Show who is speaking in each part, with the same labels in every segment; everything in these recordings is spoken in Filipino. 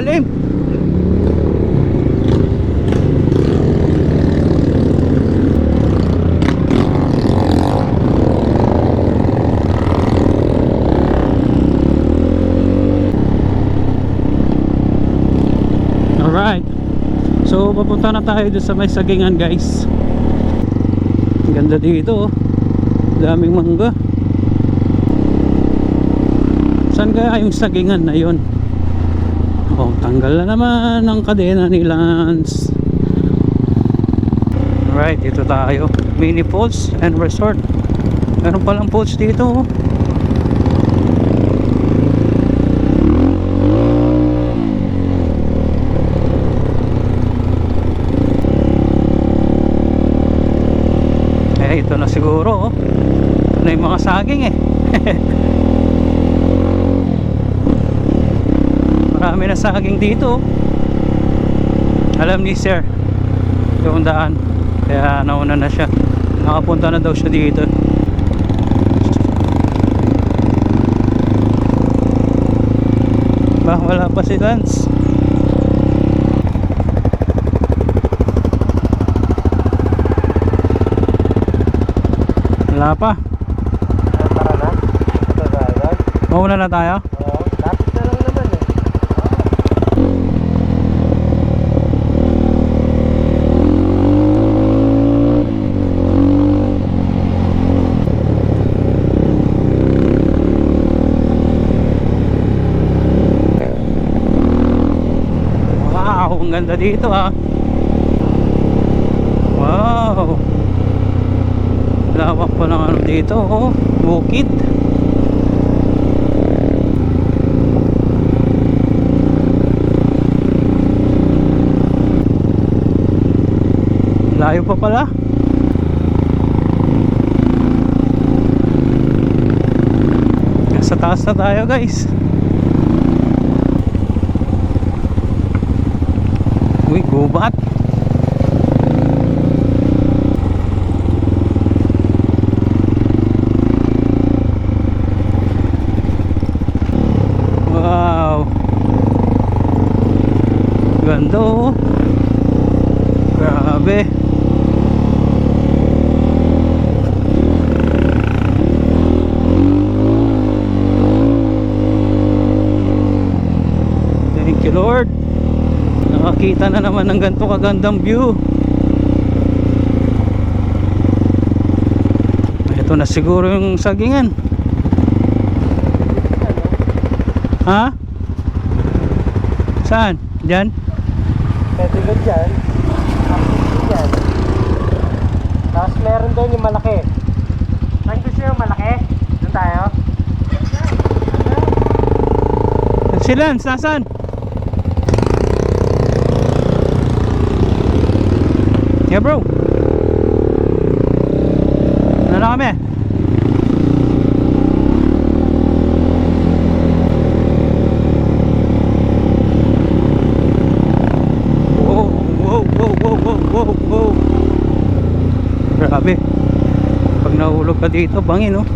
Speaker 1: malalim. Alright. So papunta na tayo doon sa may sagingan guys. Ganda dito oh. Daming mangga. Saan kaya yung sagingan na yun? Tanggal na naman ang kadena ni Lance. Alright, dito tayo. Mini Falls and Resort. Meron palang falls dito oh. Eh, ito na siguro oh. Ito na yung mga saging eh. Marami na saging dito. Alam ni sir, yung daan. Kaya nauna na siya. Nakapunta na daw siya dito. Ba, wala pa si Lance. Wala pa. Mauna na tayo?
Speaker 2: Oo. Lapit na lang naman eh.
Speaker 1: Ang ganda dito ah. Wow. Lawak pa ng ano dito, oh. Bukid. Layo pa pala. Nasa taas na tayo guys. Uy, gubat. Wow. Ganda oh. Grabe. Thank you Lord. Nakakita na naman ng ganito kagandang view. Ito na siguro yung sagingan. Ha? Saan? Diyan?
Speaker 2: Pwede ka dyan. Tapos dyan. Tapos meron doon yung malaki. Saan gusto yung malaki? Doon tayo?
Speaker 1: Si Lance, nasaan? Yeah bro. Ano na kami? Wow, wow, wow, wow, wow. Grabe. Pag nahulog ka dito, bangin oh.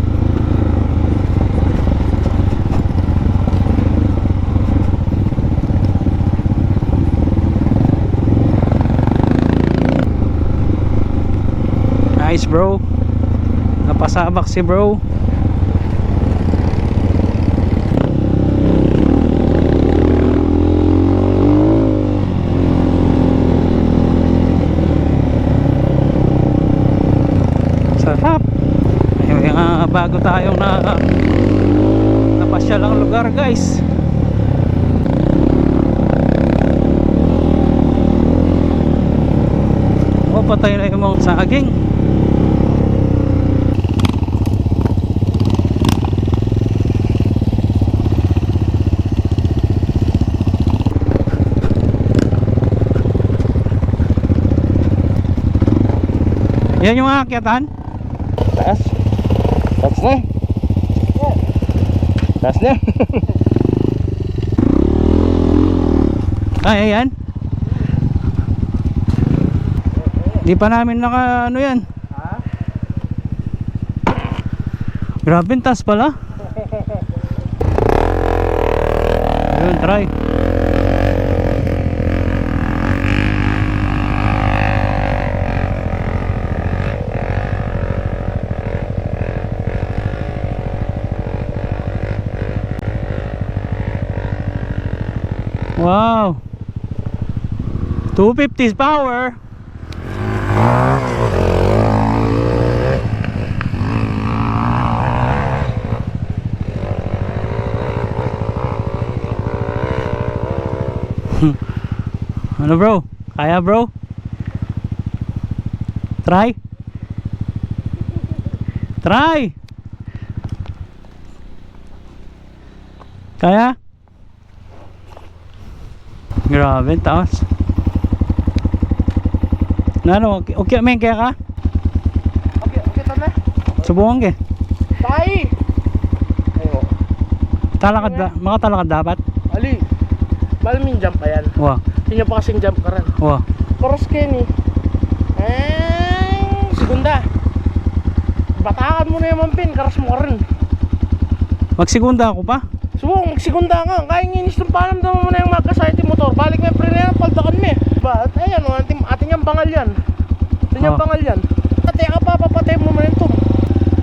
Speaker 1: Nice bro. Napasabak si bro. Sarap. May mga bago tayong na napasyalang lugar guys. Patay na yung mga saging. Yan yung aakyatan?
Speaker 2: Taas. Taas na. Taas na.
Speaker 1: Ay, ayan. Di pa namin naka ano yan.
Speaker 2: Ha?
Speaker 1: Grabe taas pala. Ayun, try. Wow. 250's power. ano bro? Kaya bro? Try? Try! Kaya? Grabe, taas. Na ano, okay, okay men kaya ka?
Speaker 2: Okay, okay tama.
Speaker 1: Subukan ka.
Speaker 2: Tay! Ayo.
Speaker 1: Talakad da, makatalakad dapat.
Speaker 2: Ali. Malaming jump pa yan.
Speaker 1: Wow,
Speaker 2: Hindi pa kasing jump ka rin.
Speaker 1: wow.
Speaker 2: Pero skinny. Eh, segunda. Batakan mo na yung mampin, karas mo ka rin.
Speaker 1: Magsigunda ako pa.
Speaker 2: Subong, segunda nga. Kaya nginis ng panam daw mo na yung magkasayte motor. Balik may yan, paldakan mo eh. Ba, at ayan, oh, ating, ating yung bangal yan. Ating yung
Speaker 1: Oh.
Speaker 2: bangal yan. Pati ka pa, papatay mo momentum.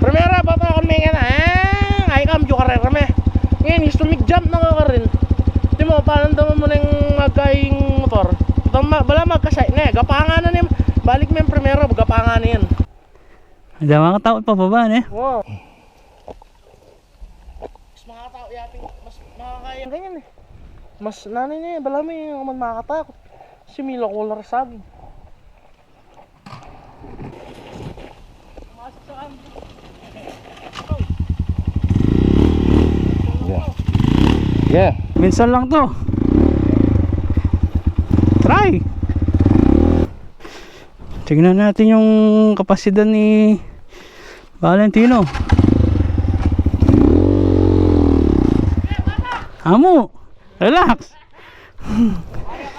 Speaker 2: Primera, batakan mo yan. Eh, ay kam, jo karera me. Ngayon, is tumig jump na ka rin. Di mo, paano daw mo na yung magkaing motor. Tama, bala magkasay na eh. Gapangan na niya. Balik mo yung primera, gapangan na yan.
Speaker 1: Hindi mga tao pa baba eh.
Speaker 2: Wow. Mas makakatao yaping mas makakaya ganyan eh. Mas nanay niya, bala mo yung makakatakot. Si Mila Color
Speaker 3: Yeah.
Speaker 1: Minsan lang to. Try. Tignan natin yung kapasidad ni Valentino. Amo. Relax.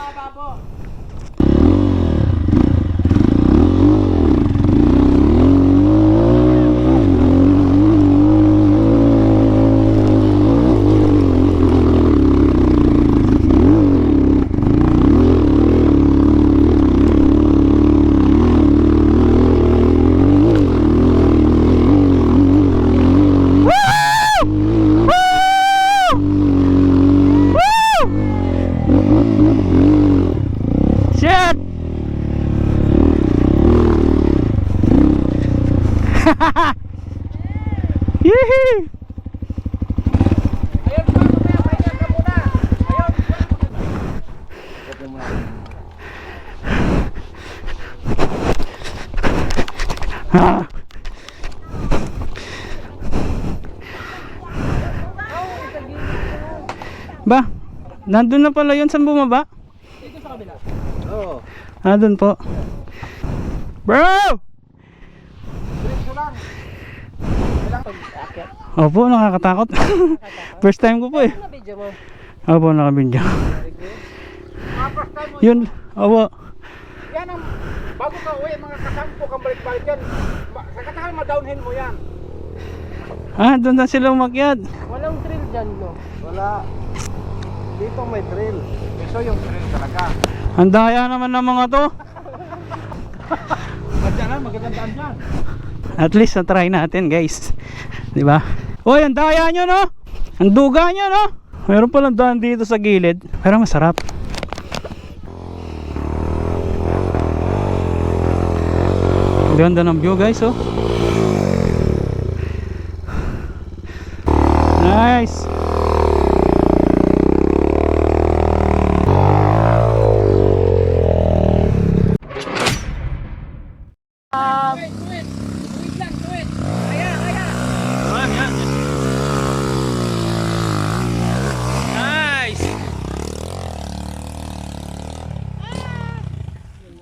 Speaker 1: Ba, nandun na pala yun. Saan bumaba?
Speaker 3: Oo.
Speaker 1: Nandun po. Bro! Opo, nakakatakot. First time ko po eh.
Speaker 2: Mo.
Speaker 1: Opo, nakabindyo. Yun, opo.
Speaker 3: Yan ang bago ka uwi mga kasampo kang balik-balik yan. Sa katakan ma-downhill mo yan.
Speaker 1: Ah, doon na sila umakyat.
Speaker 2: Walang thrill dyan, no?
Speaker 3: Wala. Dito may drill. Ito yung drill talaga.
Speaker 1: Ang daya naman ng mga to.
Speaker 3: Madyan na, magagandaan dyan.
Speaker 1: At least na-try natin guys. 'Di ba? Hoy, ang daya nyo no? Ang duga nyo no? Meron palang daan dito sa gilid. Pero masarap. Ganda ng view guys oh. Nice. Nice.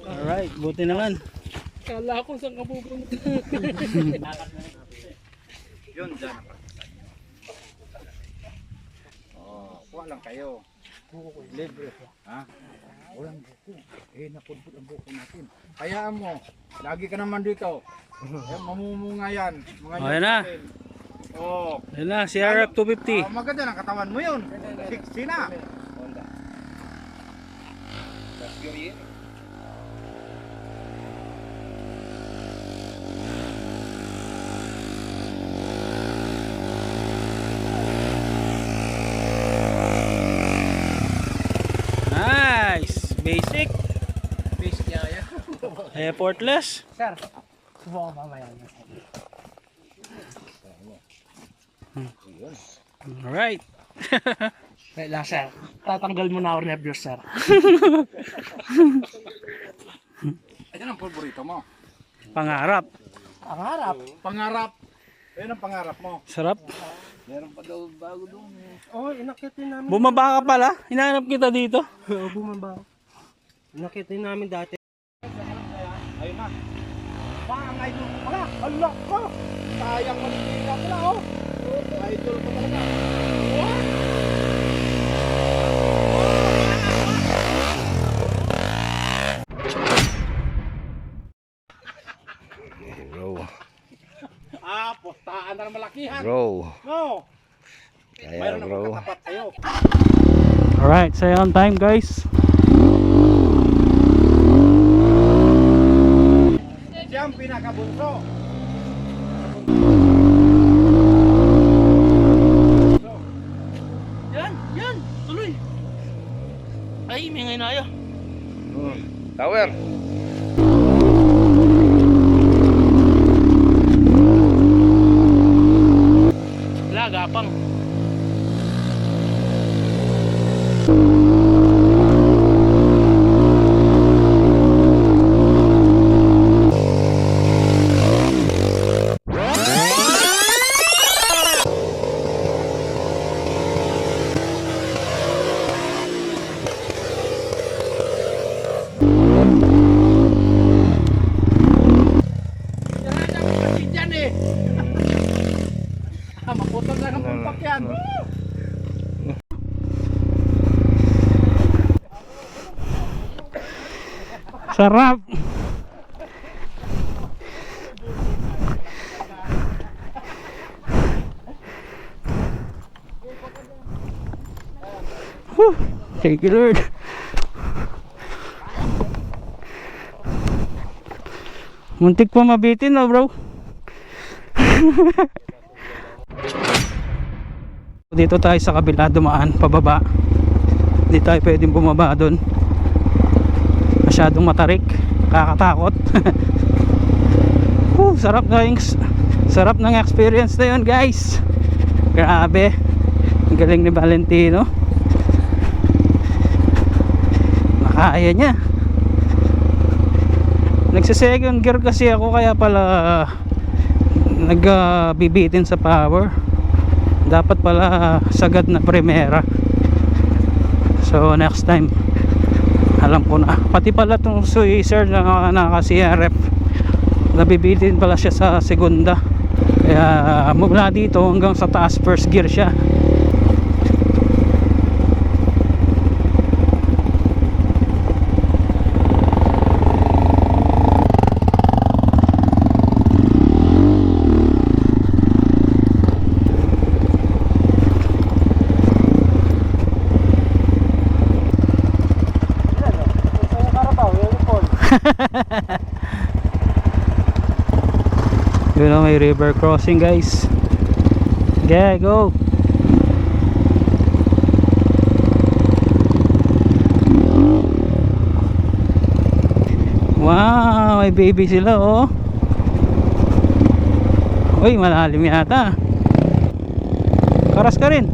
Speaker 1: Alright, buti naman.
Speaker 2: Kala ko saan ka pupunta.
Speaker 3: Yun, dyan. Oh, kuha lang kayo. Libre. Ha? Walang buko. Eh, napudpud ang buko natin. Hayaan mo. Lagi ka naman dito. Eh, mamumunga yan. Mga
Speaker 1: Oh, yan na.
Speaker 3: Oh.
Speaker 1: Yan na, CRF 250.
Speaker 3: Ah, maganda ng katawan mo yun. 60 na.
Speaker 1: guys. Basic.
Speaker 3: Basic yaya.
Speaker 1: Effortless.
Speaker 2: Sir, subukan ko mamaya.
Speaker 1: Alright.
Speaker 2: Wait lang, sir. Tatanggal mo na ako nervyos, sir.
Speaker 3: Ayan ang paborito mo.
Speaker 1: Pangarap.
Speaker 2: Ang harap.
Speaker 3: Pangarap. Ayan ang pangarap mo.
Speaker 1: Sarap.
Speaker 3: Meron pa daw bago doon.
Speaker 2: Oo, oh, inakitin namin.
Speaker 1: Bumaba ka pala. Hinahanap kita dito.
Speaker 2: Oo, bumaba. Inakitin namin dati.
Speaker 3: Ayun na. Bang, idol ko pala. Ala ko. Sayang manipila pala oh. Idol ko talaga.
Speaker 4: Bro,
Speaker 3: Ah, postaan na malakihan.
Speaker 4: bro.
Speaker 3: No.
Speaker 4: Kaya
Speaker 3: Mayroon
Speaker 4: bro.
Speaker 1: Alright, say on time guys.
Speaker 3: Pinakabunso.
Speaker 2: Yan, yan, tuloy. Ay, may ngayon ayaw.
Speaker 4: Tower.
Speaker 2: Wala, gapang.
Speaker 1: Sarap. Whew. Thank you Lord. Muntik pa mabitin na bro. Dito tayo sa kabila dumaan pababa. Hindi tayo pwedeng bumaba doon masyadong matarik. Kakatakot Whew, sarap ng sarap ng experience na yun guys. Grabe. Ang galing ni Valentino. Nakaya niya. Nagsa second gear kasi ako kaya pala nagbibitin sa power. Dapat pala sagad na primera. So next time alam ko na. Pati pala tong Swisser na naka CRF nabibitin pala siya sa segunda. Kaya mula dito hanggang sa taas first gear siya yun na may river crossing guys. Okay go! Wow may baby sila oh. Uy malalim yata. Karas ka rin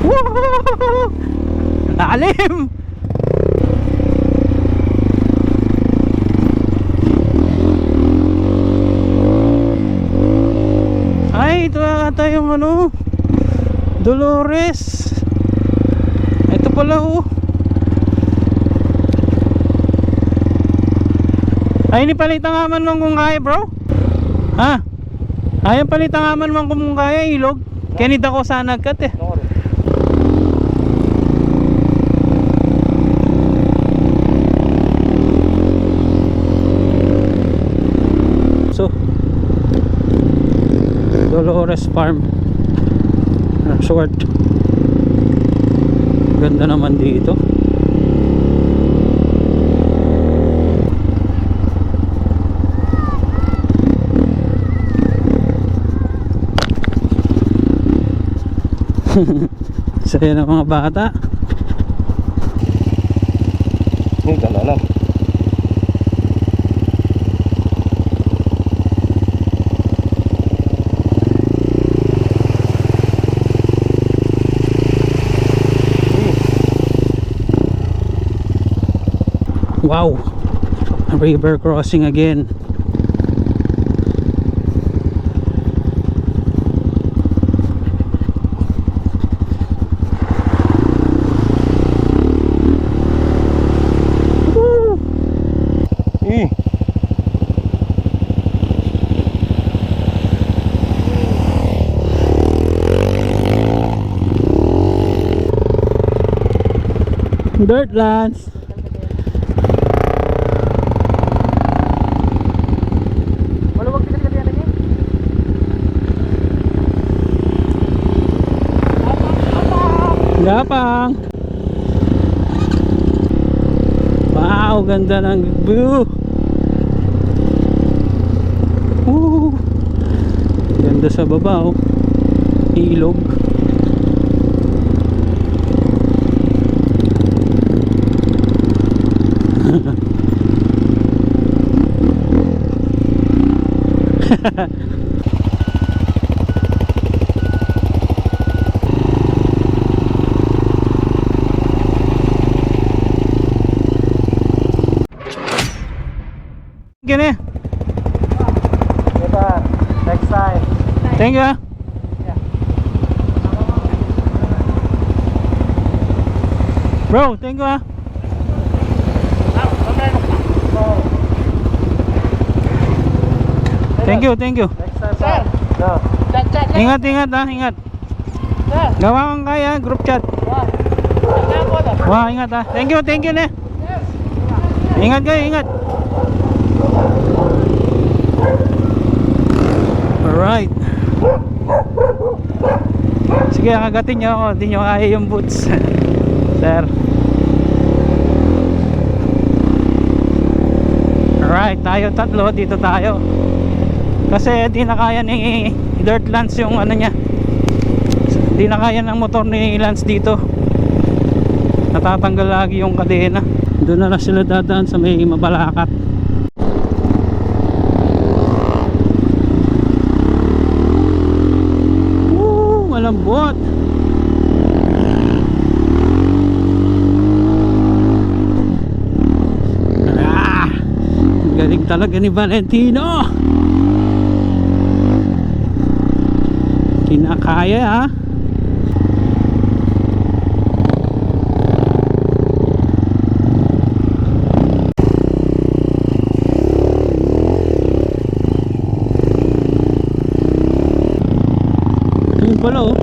Speaker 1: Woo! Lalim! Ay, ito ata yung ano Dolores. Ito pala oh. Ay, ini palitan nga man kung kaya bro. Ha? Ay, palitan nga man kung kaya ilog. Kenita ko sana agkat eh Dolores Farm. Resort ganda naman dito. Saya ng mga bata. Wow! River crossing again.
Speaker 4: Eh.
Speaker 1: Dirtlands! Gapang! Wow, ganda ng view! Woo! Ganda sa baba oh. Ilog. Gini.
Speaker 2: Next time.
Speaker 1: Thank you. ah. Bro, thank you ah. Thank you, thank you.
Speaker 2: Sir. Chat, chat, chat.
Speaker 1: Ingat, ingat ah, ingat. Gawa kang kaya, group chat.
Speaker 2: Wah,
Speaker 1: ingat ah. Thank you, thank you ne. Ingat kayo, ingat. Alright. Sige, kagatin nyo ako. Hindi nyo kaya yung boots. Sir. Alright, tayo tatlo. Dito tayo. Kasi di na kaya ni Dirt Lance yung ano niya. Di na kaya ng motor ni Lance dito natatanggal lagi yung kadena doon na lang sila dadaan sa may mabalakat Woo, malambot ah, galing talaga ni Valentino. Kinakaya ah Ayun pala oh.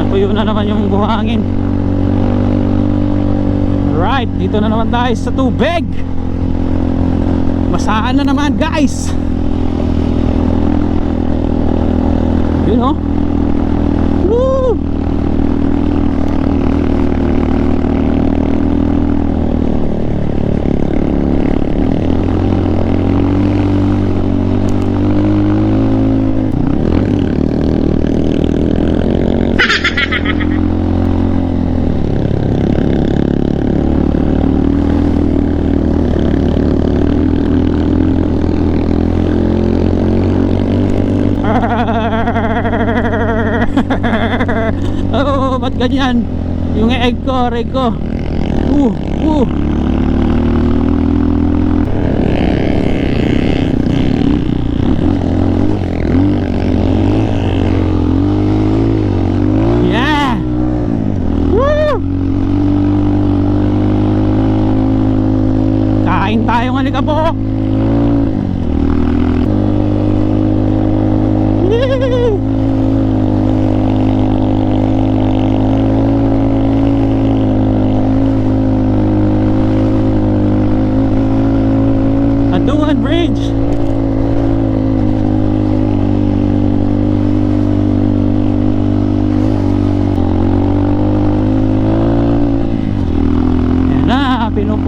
Speaker 1: Napuyo na naman yung buhangin. Right, dito na naman tayo sa tubig. Masaan na naman, guys. Yun oh. Woo! oh, ba't ganyan? Yung egg ko, egg ko. Uh, uh. Yeah! Woo! Kain tayo ng alikabok!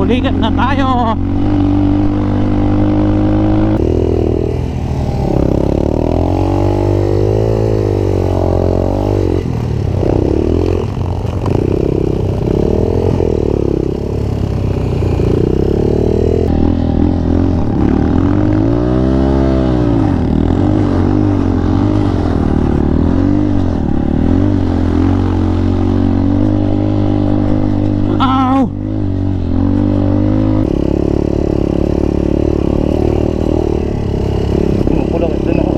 Speaker 1: Pinupulikat na tayo. Ow!
Speaker 4: Pumupulang doon ako.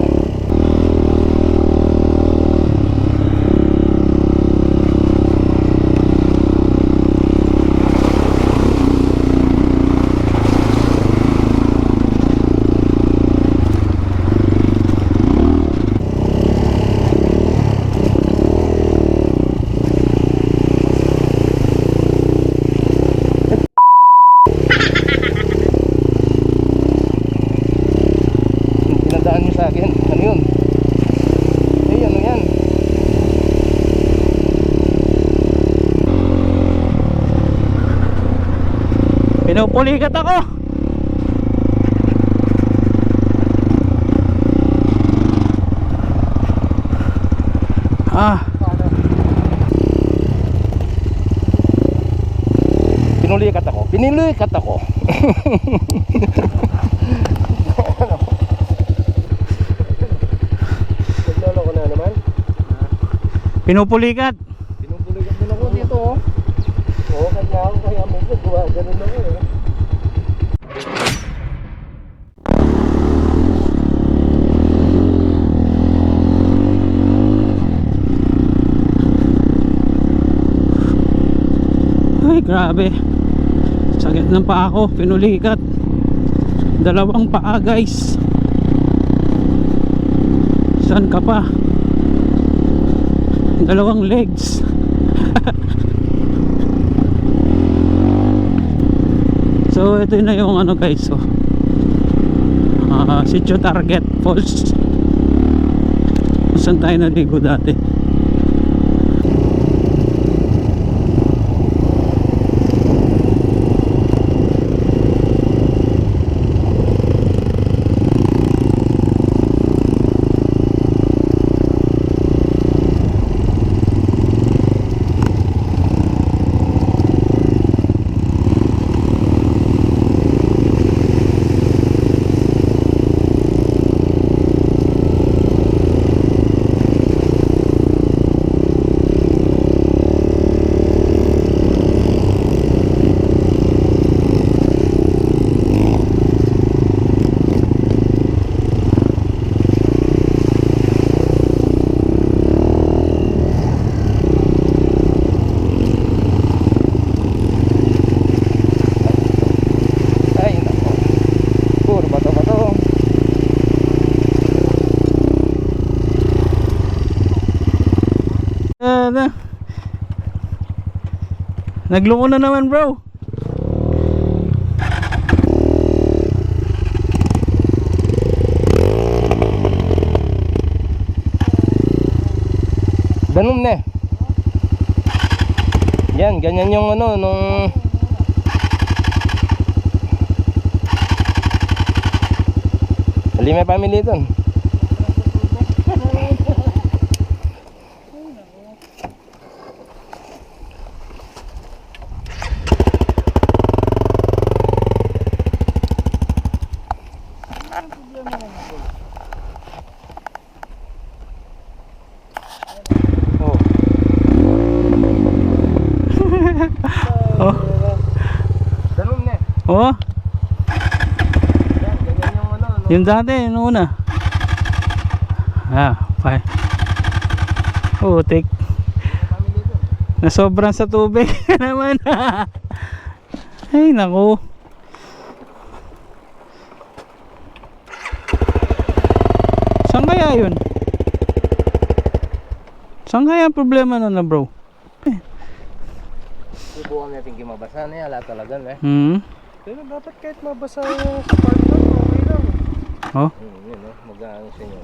Speaker 4: Pinadaan niyo sa akin. Ano yun? Eh, ano yan?
Speaker 1: Pinupulikat ako. Ah,
Speaker 4: Pinulikat ako. Pinilukat ako. Naglolo ko na naman.
Speaker 1: pinupulikat.
Speaker 4: Pinupulikat din ako dito oh. Oo, kaya ako kaya minsan gawa ganun ako eh.
Speaker 1: Ay, grabe. Sakit ng paa ko, pinulikat. Dalawang paa, guys. Saan ka pa? Dalawang legs. so, ito na yung ano guys, so. Ah, Sitio Target Falls. Saan tayo naligo dati?
Speaker 4: Ay, nako. Puro bato-bato.
Speaker 1: Ah, na. Naglungo na naman bro.
Speaker 4: Ganun na. Yan, ganyan yung ano, nung... Lima family dun. Oh.
Speaker 1: Oh.
Speaker 4: Ganun na.
Speaker 1: Oh,
Speaker 4: yung
Speaker 1: dati, yung una. Ah, fine. Oh, take.
Speaker 4: dun.
Speaker 1: Nasobran sa tubig naman. Ay, naku. Yun? Saan kaya ang problema nun na bro?
Speaker 4: Subukan natin kimabasa na yan, ala talaga na eh.
Speaker 1: Hmm?
Speaker 2: Pero dapat kahit mabasa yung sa part doon, okay lang.
Speaker 1: Oh?
Speaker 4: Hmm, yun oh, mag-aano sa inyo.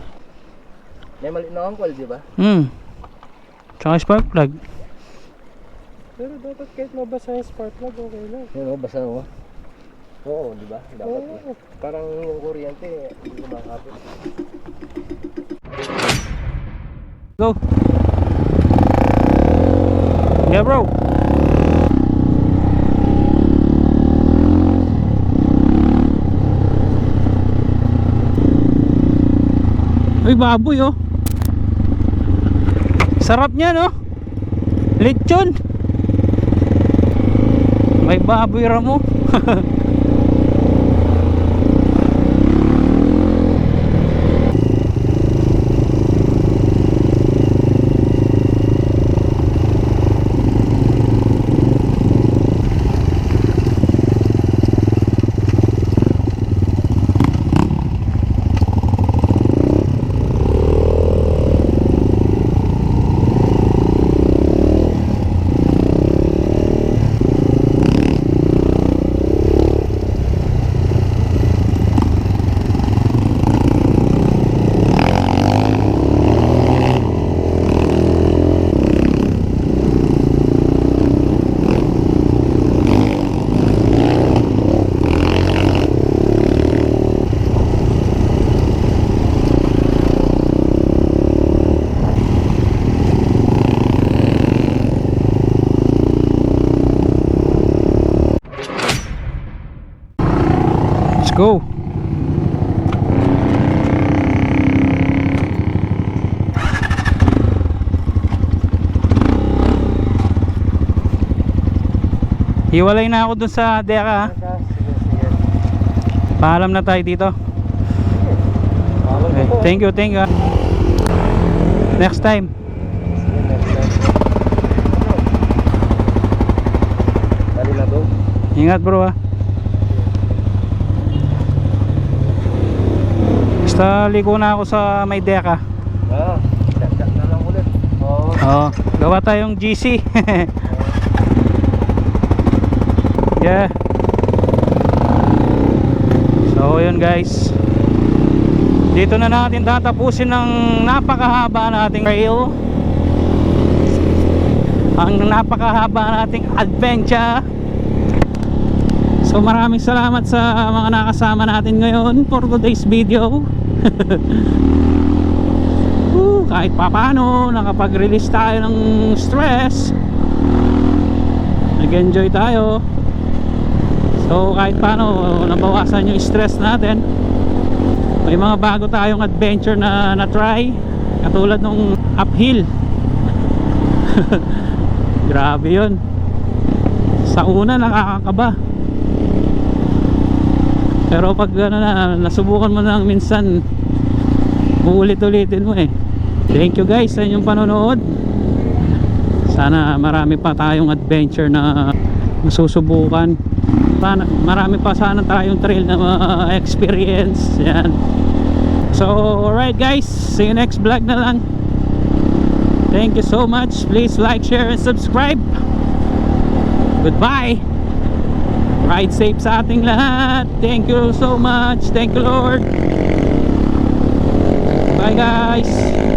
Speaker 4: May maliit na angkol, di ba?
Speaker 1: Hmm. Tsaka spark plug.
Speaker 4: Pero dapat kahit mabasa yung spark plug, okay lang.
Speaker 2: Yun o, basa o. Oo, di ba? Dapat.
Speaker 4: Oo.
Speaker 2: Parang yung kuryente, hindi kumakapit.
Speaker 1: Go. Yeah, bro. Uy, baboy oh. Sarap niya no? Lechon. May baboy ramo. Let's go. Hiwalay na ako dun sa deka ha. Paalam na tayo dito. Okay. Thank you, thank you. Next time. Ingat bro ah. Basta liko na ako sa may deka.
Speaker 4: Ah. Oo.
Speaker 1: Oo, gawa tayong GC. yeah. So, yun guys. Dito na natin tatapusin ng napakahaba nating trail. Ang napakahaba nating adventure. So maraming salamat sa mga nakasama natin ngayon for today's video. Woo, kahit papano nakapag-release tayo ng stress nag-enjoy tayo so kahit paano nabawasan yung stress natin. May mga bago tayong adventure na na-try katulad nung uphill. Grabe yun. Sa una nakakakaba. Pero pag ano na, nasubukan mo na minsan uulit-ulitin mo eh. Thank you guys sa inyong panonood. Sana marami pa tayong adventure na masusubukan sana, marami pa sana tayong trail na ma-experience yan. So alright guys. See you next vlog na lang. Thank you so much. Please like share and subscribe. Goodbye. Ride safe sa ating lahat. Thank you so much. Thank you lord. Bye guys